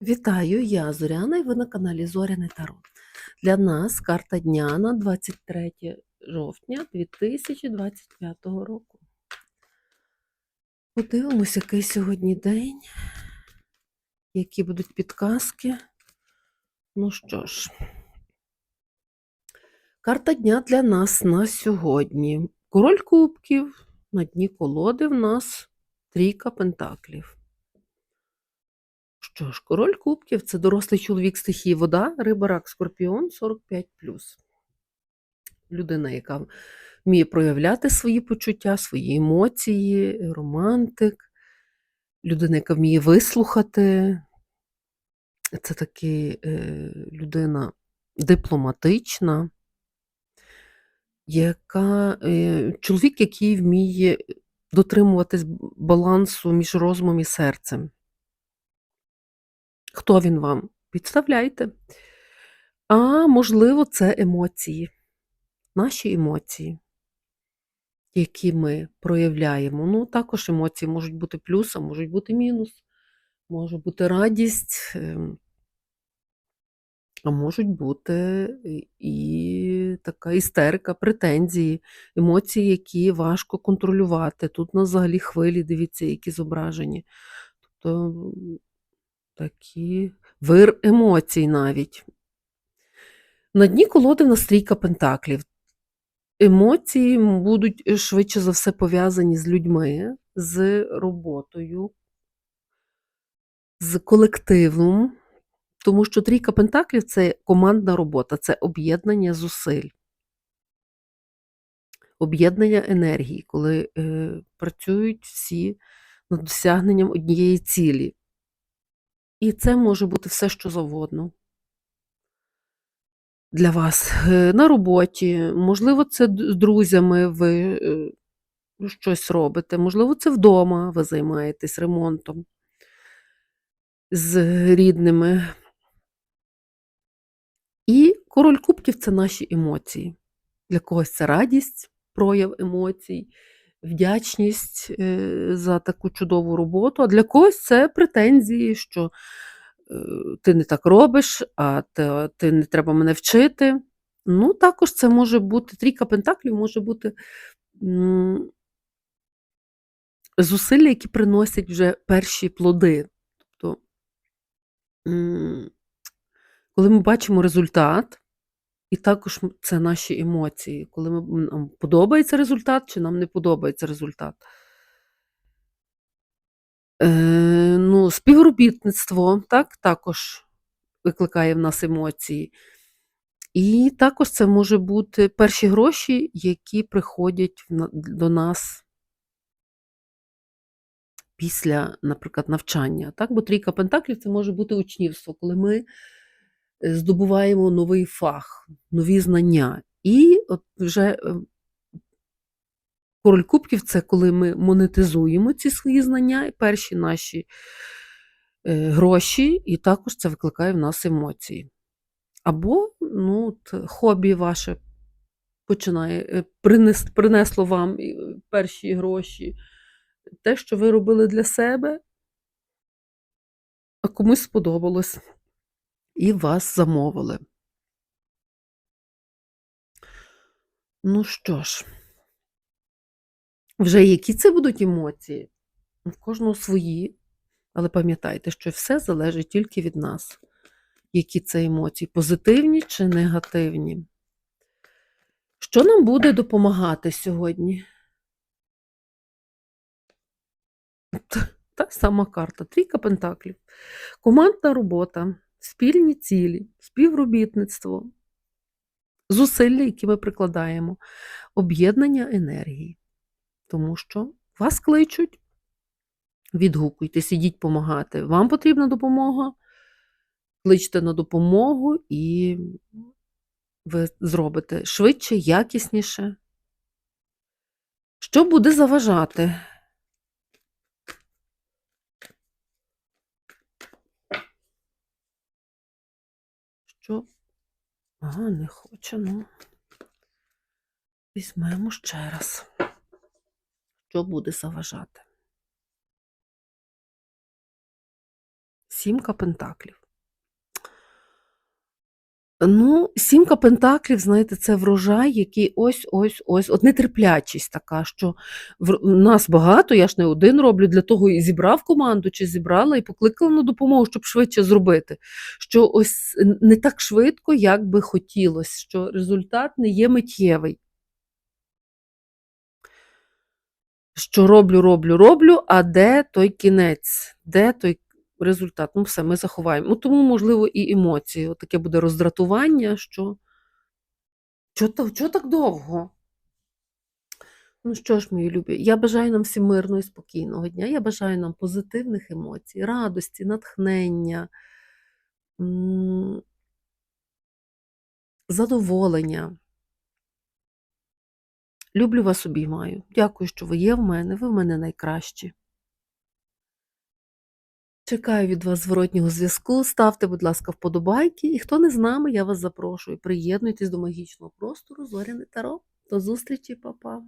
Вітаю, я Зоряна і ви на каналі Зоряне Таро. Для нас карта дня на 23 жовтня 2025 року. Подивимось, який сьогодні день, які будуть підказки. Ну що ж, карта дня для нас на сьогодні. Король кубків, на дні колоди в нас трійка пентаклів. Що ж, король кубків це дорослий чоловік стихії вода, риба, рак, скорпіон 45. Людина, яка вміє проявляти свої почуття, свої емоції, романтик, людина, яка вміє вислухати. Це таки е, людина дипломатична, яка, е, чоловік, який вміє дотримуватись балансу між розумом і серцем. Хто він вам? Підставляйте. А можливо, це емоції, наші емоції, які ми проявляємо. Ну, також емоції можуть бути плюс, а можуть бути мінус, може бути радість, ем, а можуть бути і така істерика, претензії, емоції, які важко контролювати. Тут у нас взагалі хвилі, дивіться, які зображені. Тобто Такі вир емоцій навіть. На дні колоди в нас трійка пентаклів. Емоції будуть е, швидше за все пов'язані з людьми, з роботою, з колективом, тому що трійка пентаклів це командна робота, це об'єднання зусиль, об'єднання енергії, коли е, працюють всі над досягненням однієї цілі. І це може бути все, що завгодно для вас е, на роботі, можливо, це з друзями ви е, щось робите, можливо, це вдома ви займаєтесь ремонтом з рідними. І король кубків це наші емоції. Для когось це радість, прояв емоцій, вдячність е, за таку чудову роботу, а для когось це претензії, що е, ти не так робиш, а ти, ти не треба мене вчити. Ну, також це може бути, трійка пентаклів може бути зусилля, які приносять вже перші плоди. Тобто, коли ми бачимо результат, і також це наші емоції, коли ми, нам подобається результат чи нам не подобається результат. Е, ну, Співробітництво так, також викликає в нас емоції. І також це може бути перші гроші, які приходять до нас після, наприклад, навчання. Так? Бо трійка пентаклів це може бути учнівство, коли ми здобуваємо новий фах, нові знання. І от вже е, король кубків це коли ми монетизуємо ці свої знання, і перші наші е, гроші, і також це викликає в нас емоції. Або ну, от, хобі ваше починає, принес, принесло вам перші гроші, те, що ви робили для себе, а комусь сподобалось і вас замовили. Ну що ж, вже які це будуть емоції? В кожного свої, але пам'ятайте, що все залежить тільки від нас. Які це емоції, позитивні чи негативні. Що нам буде допомагати сьогодні? Та, сама карта, трійка пентаклів. Командна робота спільні цілі, співробітництво, зусилля, які ми прикладаємо, об'єднання енергії. Тому що вас кличуть, відгукуйтесь, ідіть допомагати. Вам потрібна допомога, кличте на допомогу і ви зробите швидше, якісніше. Що буде заважати? Що. Ага, не хоче, ну. Візьмемо ще раз. Що буде заважати? Сімка пентаклів. Ну, сімка пентаклів, знаєте, це врожай, який ось, ось, ось, от нетерплячість така, що в нас багато, я ж не один роблю, для того і зібрав команду, чи зібрала, і покликала на допомогу, щоб швидше зробити. Що ось не так швидко, як би хотілося, що результат не є миттєвий. Що роблю, роблю, роблю, а де той кінець, де той результат? Ну, все, ми заховаємо. Ну, тому, можливо, і емоції. От таке буде роздратування, що чого так, так довго? Ну що ж, мої любі, я бажаю нам всім мирного і спокійного дня. Я бажаю нам позитивних емоцій, радості, натхнення, задоволення. Люблю вас, обіймаю. Дякую, що ви є в мене. Ви в мене найкращі. Чекаю від вас зворотнього зв'язку. Ставте, будь ласка, вподобайки. І хто не з нами, я вас запрошую. Приєднуйтесь до магічного простору Зоряне Таро. До зустрічі, па-па.